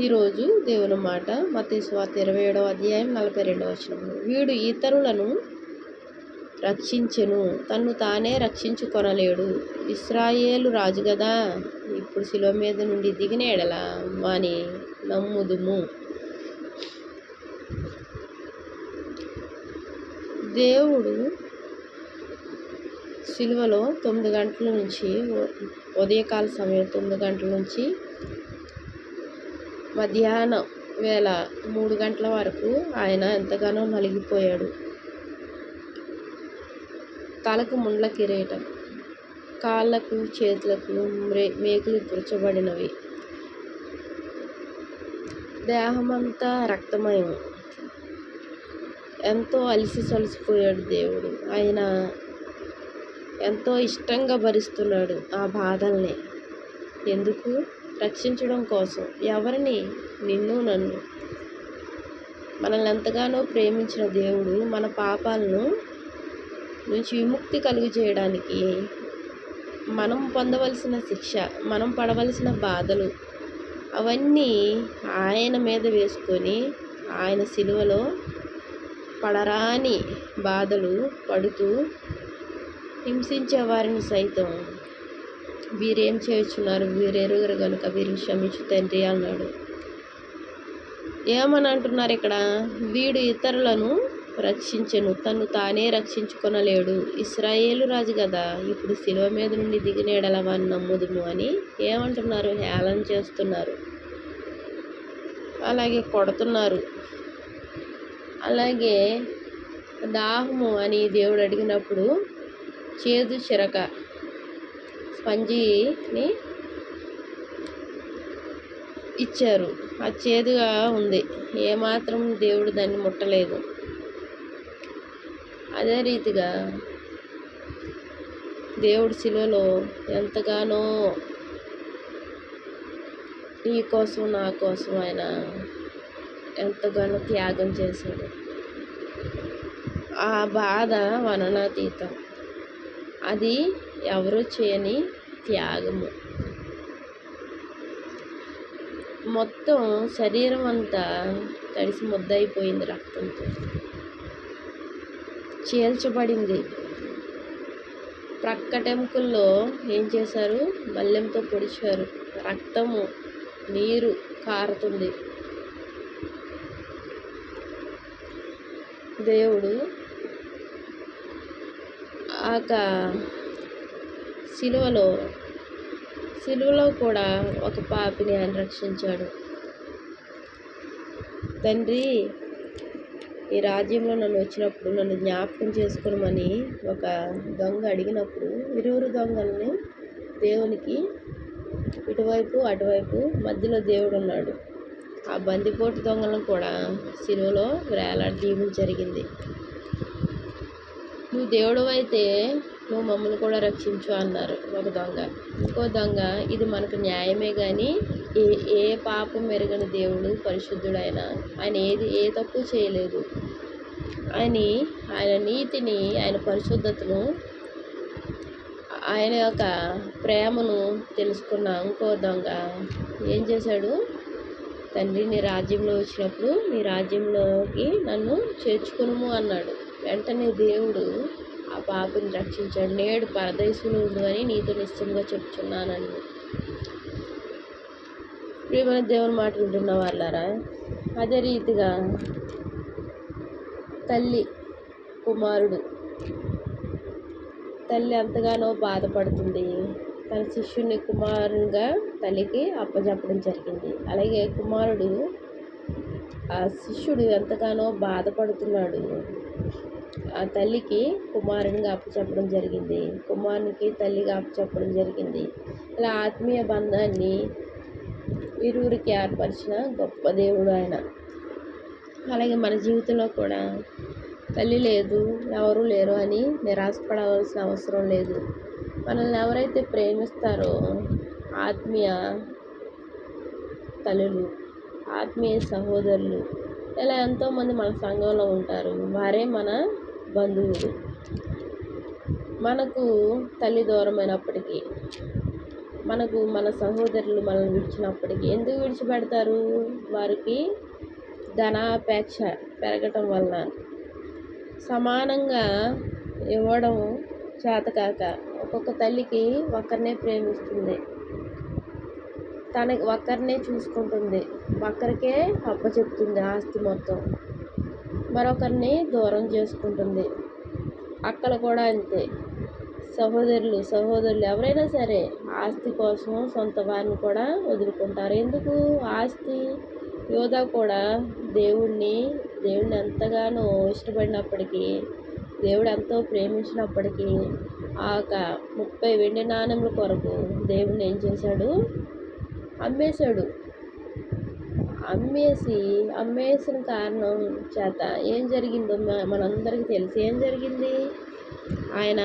ఈరోజు దేవుని మాట మతేశ్వార్త ఇరవై ఏడవ అధ్యాయం నలభై రెండవ వచనము. వీడు ఇతరులను రక్షించెను తన్ను తానే రక్షించుకొనలేడు. ఇస్రాయేలు రాజు కదా ఇప్పుడు శిలువ మీద నుండి దిగిన ఎడల వాని నమ్ముదుము. దేవుడు సిలువలో తొమ్మిది గంటల నుంచి ఉదయకాల సమయం తొమ్మిది గంటల నుంచి మధ్యాహ్నం వేళ మూడు గంటల వరకు ఆయన ఎంతగానో నలిగిపోయాడు. తలకు ముండ్ల కిరీటం కాళ్ళకు చేతులకు మ్రే మేకులు గురచబడినవి దేహమంతా రక్తమయం. ఎంతో అలిసి సలిసిపోయాడు దేవుడు. ఆయన ఎంతో ఇష్టంగా భరిస్తున్నాడు ఆ బాధల్ని. ఎందుకు? రక్షించడం కోసం ఎవరిని? నిన్ను నన్ను. మనల్ని ఎంతగానో ప్రేమించిన దేవుడు మన పాపాలను నుంచి విముక్తి కలుగు చేయడానికి మనం పొందవలసిన శిక్ష మనం పడవలసిన బాధలు అవన్నీ ఆయన మీద వేసుకొని ఆయన సిలువలో పడరాని బాధలు పడుతూ హింసించే వారిని సైతం వీరేం చేయుచున్నారు? వీరెరుగరు గనుక వీరిని క్షమించు తండ్రి అన్నాడు. ఏమని అంటున్నారు ఇక్కడ? వీడు ఇతరులను రక్షించను తను తానే రక్షించుకొనలేడు. ఇస్రాయేలు రాజు కదా ఇప్పుడు శిలువ మీద నుండి దిగిన ఎడల నమ్ముదుము అని ఏమంటున్నారు? హేళన చేస్తున్నారు. అలాగే కొడుతున్నారు. అలాగే దాహము అని దేవుడు అడిగినప్పుడు చేదు చిరక స్పంజిని ఇచ్చారు. అది చేదుగా ఉంది. ఏమాత్రం దేవుడు దాన్ని ముట్టలేదు. అదే రీతిగా దేవుడు శిలువలో ఎంతగానో నీ కోసం నా కోసం ఆయన ఎంతగానో త్యాగం చేశాడు. ఆ బాధ వననాతీతం. అది ఎవరు చేయని త్యాగము. మొత్తం శరీరం అంతా తడిసి ముద్దయిపోయింది రక్తంతో. చీల్చబడింది. ప్రక్కటెముకల్లో ఏం చేశారు? బల్లెంతో పొడిచారు. రక్తము నీరు కారుతుంది. దేవుడు ఆక సిలువలో సిలువలో కూడా ఒక పాపిని ఆయన రక్షించాడు. తండ్రి ఈ రాజ్యంలో నన్ను వచ్చినప్పుడు నన్ను జ్ఞాపకం చేసుకోమని ఒక దొంగ అడిగినప్పుడు ఇరువురు దొంగల్ని దేవునికి ఇటువైపు అటువైపు మధ్యలో దేవుడు ఉన్నాడు. ఆ బందిపోటు దొంగలను కూడా సిలువలో వేలాడదీయడం జరిగింది. నువ్వు దేవుడు అయితే నువ్వు మమ్మల్ని కూడా రక్షించు అన్నారు ఒక దొంగ. ఇంకో దొంగ ఇది మనకు న్యాయమే కానీ ఏ ఏ పాపం మెరుగని దేవుడు పరిశుద్ధుడైన. ఆయన ఏది ఏ తప్పు చేయలేదు. అని ఆయన నీతిని ఆయన పరిశుద్ధతను ఆయన యొక్క ప్రేమను తెలుసుకున్న ఇంకో దొంగ ఏం చేశాడు? తండ్రి నీ రాజ్యంలో వచ్చినప్పుడు నీ రాజ్యంలోకి నన్ను చేర్చుకునుము అన్నాడు. వెంటనే దేవుడు పాపిని రక్షించాడు. నేడు పరదేశులు అని నీతో నిశ్చయంగా చెప్తున్నానని. ప్రియమైన దేవుని మాట వింటున్న వాళ్ళారా? అదే రీతిగా తల్లి కుమారుడు తల్లి ఎంతగానో బాధపడుతుంది. తన శిష్యుని కుమారునిగా తల్లికి అప్పచెప్పడం జరిగింది. అలాగే కుమారుడు ఆ శిష్యుడు ఎంతగానో బాధపడుతున్నాడు. ఆ తల్లికి కుమారునిగా అప్పచెప్పడం జరిగింది. కుమారునికి తల్లిగా అప్పచెప్పడం జరిగింది. ఇలా ఆత్మీయ బంధాన్ని ఇరువురికి ఏర్పరిచిన గొప్ప దేవుడు ఆయన. అలాగే మన జీవితంలో కూడా తల్లి లేదు ఎవరు లేరు అని నిరాశపడవలసిన అవసరం లేదు. మనల్ని ఎవరైతే ప్రేమిస్తారో ఆత్మీయ తల్లులు ఆత్మీయ సహోదరులు ఇలా ఎంతోమంది మన సంఘంలో ఉంటారు. వారే మన బంధువులు మనకు తల్లి దూరమైనప్పటికీ మనకు మన సహోదరులు మనల్ని విడిచినప్పటికీ ఎందుకు విడిచిపెడతారు? వారికి ధనాపేక్ష పెరగటం వలన సమానంగా ఇవ్వడం చేతకాక ఒక్కొక్క తల్లికి ఒక్కరినే ప్రేమిస్తుంది. తనకి ఒక్కరినే చూసుకుంటుంది. ఒక్కరికే అప్పచెప్తుంది ఆస్తి మొత్తం. మరొకరిని దూరం చేసుకుంటుంది. అక్కలు కూడా అంతే. సహోదరులు సహోదరులు ఎవరైనా సరే ఆస్తి కోసం సొంత వారిని కూడా వదులుకుంటారు. ఎందుకు? ఆస్తి యోధ కూడా దేవుణ్ణి దేవుణ్ణి ఎంతగానో ఇష్టపడినప్పటికీ దేవుడు ఎంతో ప్రేమించినప్పటికీ ఆ యొక్క ముప్పై వెండి నాణ్యముల కొరకు దేవుణ్ణి ఏం చేశాడు? అమ్మేశాడు. అమ్మేసి అమ్మేసిన కారణం చేత ఏం జరిగిందో మనందరికీ తెలిసి. ఏం జరిగింది? ఆయన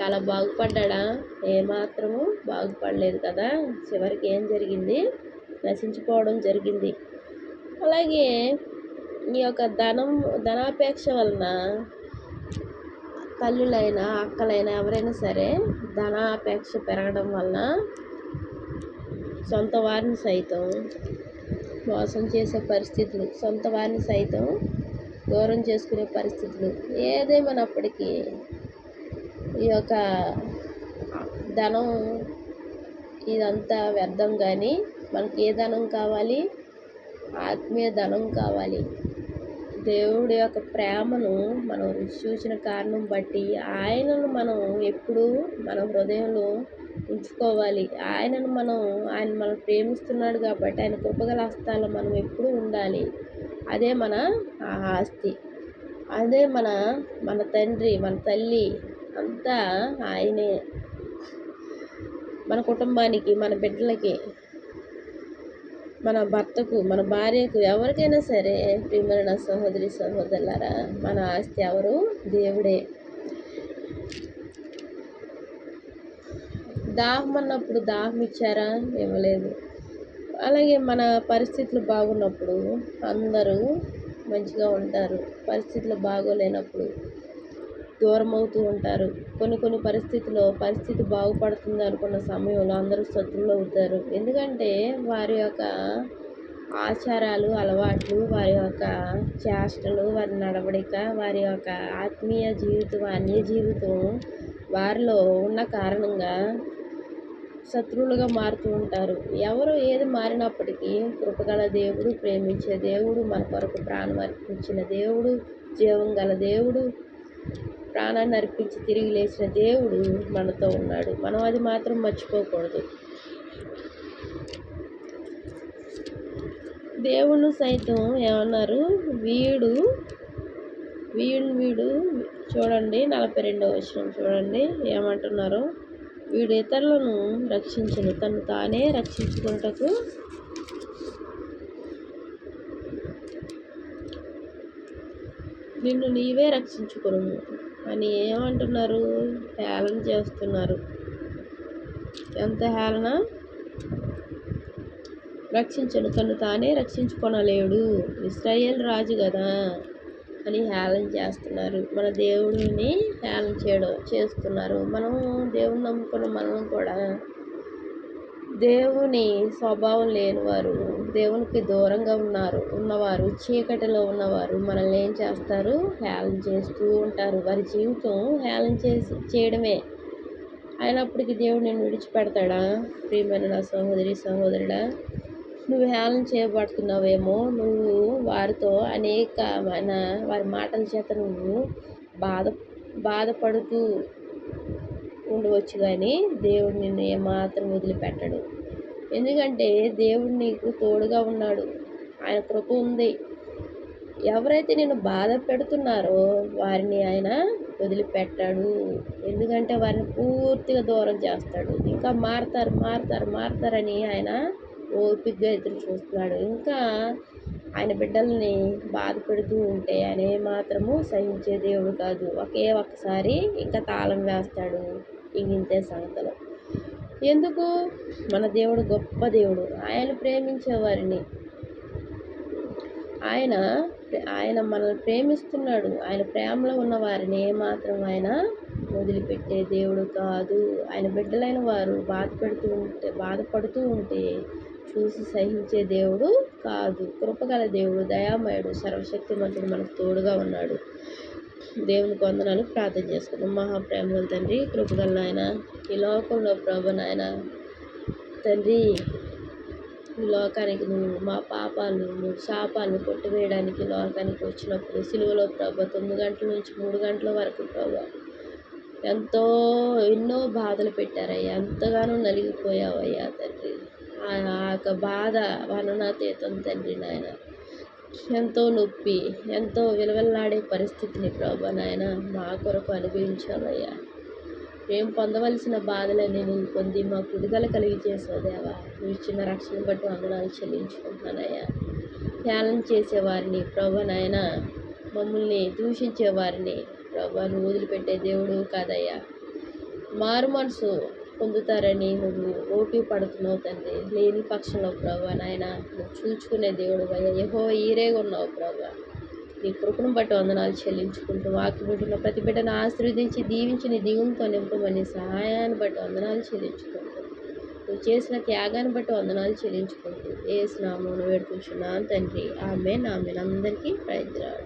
చాలా బాగుపడ్డా ఏమాత్రము బాగుపడలేదు కదా? చివరికి ఏం జరిగింది? నశించిపోవడం జరిగింది. అలాగే ఈ యొక్క ధనం ధనాపేక్ష వలన తల్లులైనా అక్కలైనా ఎవరైనా సరే ధనాపేక్ష పెరగడం వలన సొంత వారిని సైతం మోసం చేసే పరిస్థితులు సొంత వారిని సైతం దూరం చేసుకునే పరిస్థితులు ఏదేమైనప్పటికీ ఈ యొక్క ధనం ఇదంతా వ్యర్థం కానీ మనకి ఏ ధనం కావాలి? ఆత్మీయ ధనం కావాలి. దేవుడి యొక్క ప్రేమను మనం చూసిన కారణం బట్టి ఆయనను మనం ఎప్పుడూ మన హృదయంలో ఉంచుకోవాలి. ఆయనను మనం ఆయన మనం ప్రేమిస్తున్నాడు కాబట్టి ఆయన కృపగల హస్తాల్లో మనం ఎప్పుడూ ఉండాలి. అదే మన ఆస్తి. అదే మన మన తండ్రి మన తల్లి అంతా ఆయనే. మన కుటుంబానికి మన బిడ్డలకి మన భర్తకు మన భార్యకు ఎవరికైనా సరే ప్రియమైన సహోదరి సహోదరులారా మన ఆస్తి ఎవరు? దేవుడే. దాహం అన్నప్పుడు దాహం ఇచ్చారా ఇవ్వలేదు అలాగే మన పరిస్థితులు బాగున్నప్పుడు అందరూ మంచిగా ఉంటారు. పరిస్థితులు బాగోలేనప్పుడు దూరం అవుతూ ఉంటారు. కొన్ని కొన్ని పరిస్థితుల్లో పరిస్థితి బాగుపడుతుంది అనుకున్న సమయంలో అందరూ శత్రువులు అవుతారు. ఎందుకంటే వారి యొక్క ఆచారాలు అలవాట్లు వారి యొక్క చేష్టలు వారి నడవడిక వారి యొక్క ఆత్మీయ జీవితం అన్య జీవితం వారిలో ఉన్న కారణంగా శత్రువులుగా మారుతూ ఉంటారు. ఎవరు ఏది మారినప్పటికీ కృపగల దేవుడు ప్రేమించే దేవుడు మన కొరకు ప్రాణం అర్పించిన దేవుడు జీవం గల దేవుడు ప్రాణాన్ని అర్పించి తిరిగి లేచిన దేవుడు మనతో ఉన్నాడు. మనం అది మాత్రం మర్చిపోకూడదు. దేవుడు సైతం ఏమన్నారు? వీడు వీడు వీడు చూడండి నలభై రెండవ విషయం చూడండి ఏమంటున్నారు? వీడు ఇతరులను రక్షించను. తను తానే రక్షించుకున్నటకు నిన్ను నీవే రక్షించుకును అని ఏమంటున్నారు? హేళన చేస్తున్నారు. ఎంత హేళన? రక్షించను. తను తానే రక్షించుకొనలేడు. ఇస్రాయేల్ రాజు కదా. అని హేళన చేస్తున్నారు. మన దేవుడిని హేళన చేయడం చేస్తున్నారు. మనం దేవుని నమ్ముకున్న మనం కూడా దేవుని స్వభావం లేనివారు దేవునికి దూరంగా ఉన్నారు ఉన్నవారు చీకటిలో ఉన్నవారు మనల్ని ఏం చేస్తారు? హేళన చేస్తూ ఉంటారు. వారి జీవితం హేళన చేసి చేయడమే. అయినప్పటికీ దేవుడు నేను విడిచిపెడతాడా? ప్రియమైన నా సహోదరి సహోదరుడా నువ్వు హేళన చేయబడుతున్నావేమో నువ్వు వారితో అనేకమైన వారి మాటల చేత నువ్వు బాధ బాధపడుతూ ఉండవచ్చు కానీ దేవుడు నిన్ను ఏమాత్రం వదిలిపెట్టడు. ఎందుకంటే దేవుడు నీకు తోడుగా ఉన్నాడు. ఆయన కృప ఉంది. ఎవరైతే నేను బాధ పెడుతున్నారో వారిని ఆయన వదిలిపెట్టాడు. ఎందుకంటే వారిని పూర్తిగా దూరం చేస్తాడు. ఇంకా మారుతారు మారుతారు మారుతారని ఆయన ఓపికగా ఎదురు చూస్తున్నాడు. ఇంకా ఆయన బిడ్డల్ని బాధ పెడుతూ ఉంటే ఆయన మాత్రము సహించే దేవుడు కాదు. ఒకే ఒక్కసారి ఇంకా తాళం వేస్తాడు ఇంతే సంగతులు ఎందుకు? మన దేవుడు గొప్ప దేవుడు. ఆయన ప్రేమించే వారిని. ఆయన ఆయన మనల్ని ప్రేమిస్తున్నాడు. ఆయన ప్రేమలో ఉన్న వారిని ఏమాత్రం ఆయన వదిలిపెట్టే దేవుడు కాదు. ఆయన బిడ్డలైన వారు బాధపడుతూ ఉంటే బాధపడుతూ ఉంటే చూసి సహించే దేవుడు కాదు. కృపగల దేవుడు దయామయుడు సర్వశక్తిమంతుడు మనకు తోడుగా ఉన్నాడు. దేవుని వందనాలు ప్రార్థన చేసుకున్నాం మహాప్రేమల తండ్రి కృపగల నాయన ఈ లోకంలో ప్రభు నాయన తండ్రి ఈ లోకానికి నువ్వు మా పాపాలు నువ్వు శాపాలను కొట్టివేయడానికి లోకానికి వచ్చినప్పుడు సిలువలో ప్రభు తొమ్మిది గంటల నుంచి మూడు గంటల వరకు ప్రభు ఎంతో ఎన్నో బాధలు పెట్టారయ్యా. ఎంతగానో నలిగిపోయావయ్యా తండ్రి. ఆ యొక్క బాధ వర్ణనాతీతం తండ్రి నాయన. ఎంతో నొప్పి ఎంతో విలువల్లాడే పరిస్థితిని ప్రభా నాయన మా కొరకు అనుభవించాలయ్యా మేము పొందవలసిన బాధలన్నీ నేను పొంది మాకు విడుదల కలిగి చేసావు దేవా. నువ్వు ఇచ్చిన రక్షణ బట్టి వందనాలు చెల్లించుకుంటున్నానయ్యా. ధ్యానం చేసేవారిని ప్రభా నాయన మమ్మల్ని దూషించేవారిని ప్రభా నువ్వు వదిలిపెట్టే దేవుడు కాదయ్యా. మారు మనసు పొందుతారని నువ్వు ఓపి పడుతున్నావు తండ్రి. లేని పక్షంలో ప్రభా నాయన నువ్వు చూచుకునే దేవుడు అయ్యా యహో ఈరేగా ఉన్నావు ప్రభా. నీ కృపను బట్టి వందనాలు చెల్లించుకుంటూ వాకి బిడ్డలో ప్రతి బిడ్డను ఆశీర్వదించి దీవించి నీ దీవునితో నింపమని సహాయాన్ని బట్టి వందనాలు చెల్లించుకుంటూ నువ్వు చేసిన త్యాగాన్ని బట్టి వందనాలు చెల్లించుకుంటూ ఏ స్నామను వేడుకుంటున్నాను తండ్రి. ఆమె ఆమె అందరికీ ప్రయత్నాలు